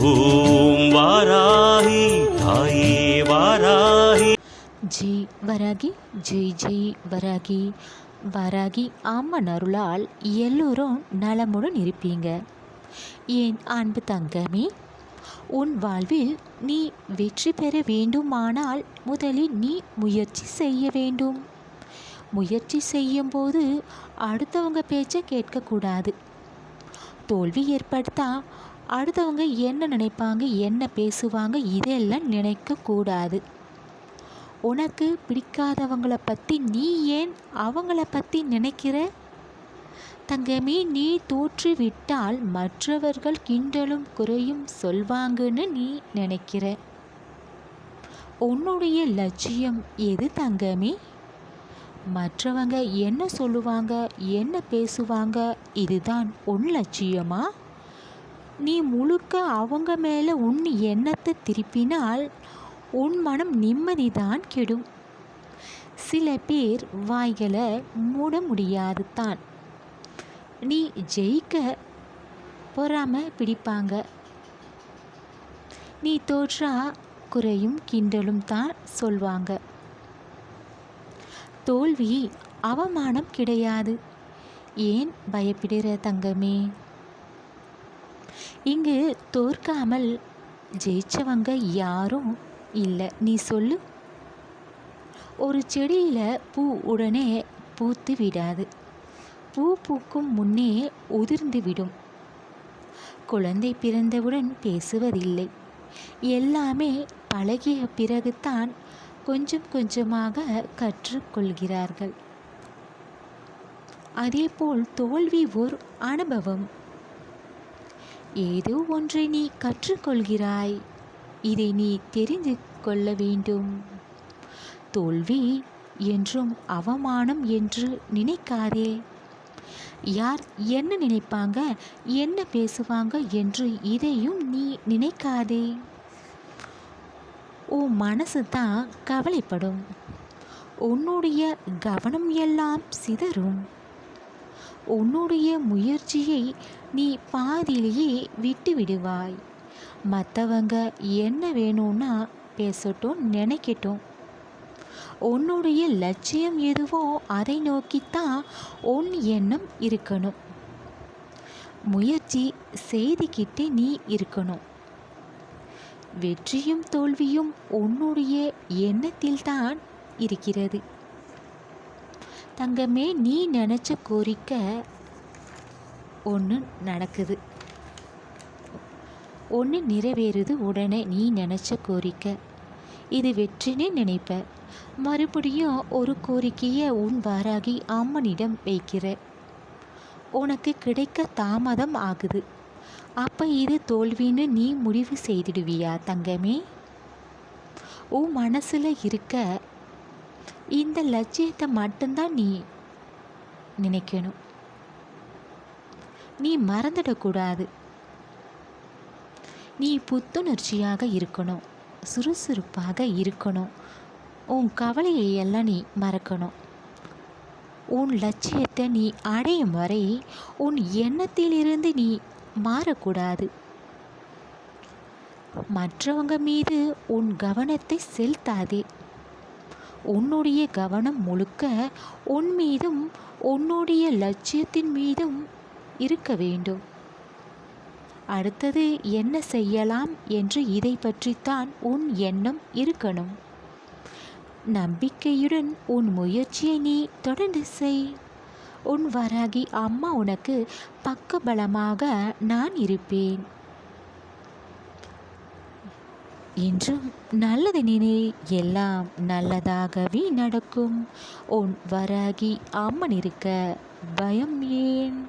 ஓம் வாராகி தாயே வாராகி ஜெய் வராகி ஜெய் ஜெய் வராகி. வராகி அம்மன் அருளால் எல்லோரும் நலமுடன் இருப்பீங்க என் அன்பு தங்கமே உன் வாழ்வில் நீ வெற்றி பெற வேண்டுமானால் முதலில் நீ முயற்சி செய்ய வேண்டும். முயற்சி செய்யும்போது அடுத்தவங்க பேச்சை கேட்கக்கூடாது. தோல்வி ஏற்படுத்தா அடுத்தவங்க என்ன நினைப்பாங்க என்ன பேசுவாங்க இதெல்லாம் நினைக்கக்கூடாது. உனக்கு பிடிக்காதவங்கள பற்றி நீ ஏன் அவங்கள பற்றி நினைக்கிற? தங்கமே நீ தோற்றுவிட்டால் மற்றவர்கள் கிண்டலும் குறையும் சொல்வாங்கன்னு நீ நினைக்கிற. உன்னுடைய லட்சியம் எது தங்கமே? மற்றவங்க என்ன சொல்லுவாங்க என்ன பேசுவாங்க இதுதான் உன் லட்சியமா? நீ முழுக்க அவங்க மேலே உன் எண்ணத்தை திருப்பினால் உன் மனம் நிம்மதிதான் கெடும். சில பேர் வாய்களை மூட முடியாது தான் நீ ஜெயிக்க பொறாம பிடிப்பாங்க. நீ தோற்றா குறையும் கிண்டலும் தான் சொல்வாங்க. தோல்வி அவமானம் கிடையாது. ஏன் பயப்படுற தங்கமே? இங்கு தோற்காமல் ஜெயிச்சவங்க யாரும் இல்லை. நீ சொல்லு. ஒரு செடியில் பூ உடனே பூத்து விடாது. பூ பூக்கும் முன்னே உதிர்ந்து விடும். குழந்தை பிறந்தவுடன் பேசுவதில்லை. எல்லாமே பழகிய பிறகுதான் கொஞ்சம் கொஞ்சமாக கற்றுக்கொள்கிறார்கள். அதேபோல் தோல்வி ஓர் அனுபவம். ஏதோ ஒன்றை நீ கற்றுக்கொள்கிறாய். இதை நீ தெரிந்து கொள்ள வேண்டும். தோல்வி என்றும் அவமானம் என்று நினைக்காதே. யார் என்ன நினைப்பாங்க என்ன பேசுவாங்க என்று இதையும் நீ நினைக்காதே. உன் மனசு தான் கவலைப்படும். உன்னுடைய கவனம் எல்லாம் சிதறும். உன்னுடைய முயற்சியை நீ பாதியிலேயே விட்டு விடுவாய் மற்றவங்க என்ன வேணும்னா பேசட்டும் நினைக்கட்டும். உன்னுடைய லட்சியம் எதுவோ அதை நோக்கித்தான் உன் எண்ணம் இருக்கணும். முயற்சி செய்துக்கிட்டே நீ இருக்கணும். வெற்றியும் தோல்வியும் உன்னுடைய எண்ணத்தில்தான் இருக்கிறது. தங்கமே நீ நினச்ச கோரிக்கை ஒன்று நடக்குது. ஒன்று நிறைவேறுது உடனே நீ நினச்ச கோரிக்கை. இது வெற்றினே நினைப்ப. மறுபடியும் ஒரு கோரிக்கையை உன் வாராகி அம்மனிடம் வைக்கிற. உனக்கு கிடைக்க தாமதம் ஆகுது. அப்போ இது தோல்வின்னு நீ முடிவு செய்திடுவியா தங்கமே? உன் மனசில் இருக்க இந்த லட்சியத்தை மட்டும்தான் நீ நினைக்கணும். நீ மறந்துடக்கூடாது. நீ புத்துணர்ச்சியாக இருக்கணும். சுறுசுறுப்பாக இருக்கணும். உன் கவலையை எல்லாம் நீ மறக்கணும். உன் லட்சியத்தை நீ அடையும் வரை உன் எண்ணத்திலிருந்து நீ மாறக்கூடாது. மற்றவங்க மீது உன் கவனத்தை செலுத்தாதே. உன்னுடைய கவனம் முழுக்க உன் மீதும் உன்னுடைய லட்சியத்தின் மீதும் இருக்க வேண்டும். அடுத்தது என்ன செய்யலாம் என்று இதை பற்றித்தான் உன் எண்ணம் இருக்கணும். நம்பிக்கையுடன் உன் முயற்சியை நீ தொடர்ந்து செய். உன் வராகி அம்மா உனக்கு பக்கபலமாக நான் இருப்பேன். என்றும் நல்லது நினை எல்லாம் நல்லதாகவே நடக்கும். உன் வராகி அம்மன் இருக்க பயம் ஏன்?